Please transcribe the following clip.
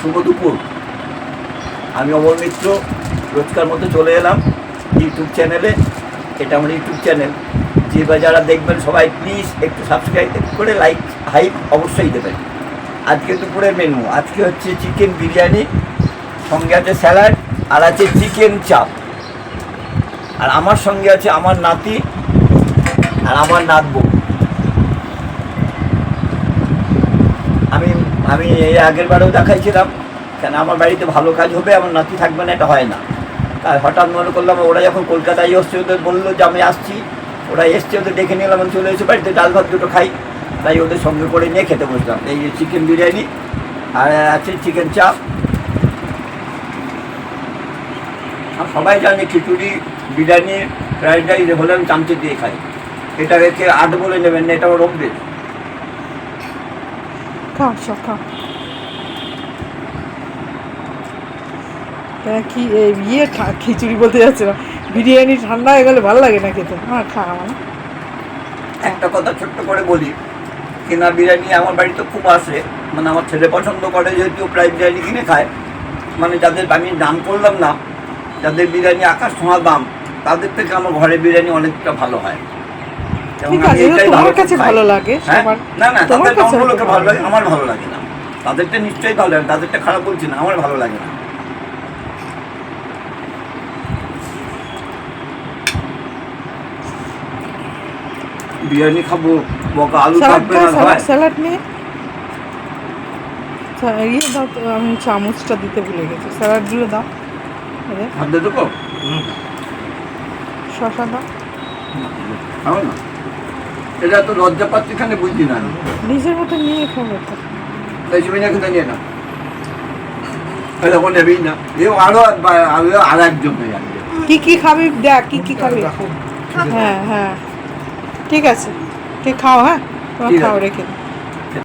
শুভ দুপুর। আমি অমর মিত্র, রোজকার মতো চলে এলাম ইউটিউব চ্যানেলে এটা আমার ইউটিউব চ্যানেল যে বা যারা দেখবেন সবাই প্লিজ একটু সাবস্ক্রাইব করে লাইক হাইপ অবশ্যই দেবেন। আজকে দুপুরের মেনু আজকে হচ্ছে চিকেন বিরিয়ানি, সঙ্গে আছে স্যালাড আর আছে চিকেন চাপ আর আমার সঙ্গে আছে আমার নাতি আর আমার নাতবউ আমি এই আগের বারেও দেখাইছিলাম, কেন আমার বাড়িতে ভালো কাজ হবে আমার নাতি থাকবে না, এটা হয় না। তাই হঠাৎ মনে করলাম, ওরা যখন কলকাতায় এসছে, ওদের বলল যে আমি আসছি। ওরা এসছে, ওদের ডেকে নিলাম আমি চলে এসে বাড়িতে ডাল ভাত দুটো খাই। তাই ওদের সঙ্গে করে নিয়ে খেতে বসলাম। এই চিকেন বিরিয়ানি আর আছে চিকেন চাপ আর সবাই জানে খিচুড়ি, বিরিয়ানি, ফ্রাইড রাইস হলে আমি চামচে দিয়ে খাই। এটা রেখে আট বলে নেবেন না এটা আমার অভ্যেস খাও সব খাও তা কি ইয়ে খিচুড়ি বলতে যাচ্ছে না বিরিয়ানি ঠান্ডা হয়ে গেলে ভালো লাগে না খেতে। হ্যাঁ খা একটা কথা ছোট্ট করে বলি। কিনা বিরিয়ানি আমার বাড়িতে খুব আসে। মানে আমার ছেলে পছন্দ করে, যেহেতু প্রায় বিরিয়ানি কিনে খায়। মানে যাদের, আমি দাম করলাম না, যাদের বিরিয়ানি আকাশ ছোঁয়া দাম, তাদের থেকে আমার ঘরে বিরিয়ানি অনেকটা ভালো হয়। ঠিক আছে, তোমার কাছে ভালো লাগে, হ্যাঁ? সবার- না না তাদের কাছে ভালো লাগে। আমার ভালো লাগে না। তাদেরটা নিশ্চয়ই ভালো লাগে তাদেরটা খারাপ বলছি না আমার ভালো লাগে না। বিরিয়ানি খাব বকা আলু থাকবে না ভাই। স্যালাড নিয়ে। ইয়ে দাও তো আমি চামচটা দিতে ভুলে গেছি। স্যালাডগুলো দাও। খাদ্য দেবো শশা দাও। না? এটা তো লজ্জা পাচ্ছি এখানে বুঝছি না। নিজের মতো নিয়ে খাব তাই না। নিয়ে নেবেই আরও আরও আর একজন হয়ে যাবে। কি কি খাবি? দেখ কি কি খাবি? হ্যাঁ হ্যাঁ। ঠিক আছে। তুই খাও হ্যাঁ? তোমার খাও রেখে দিই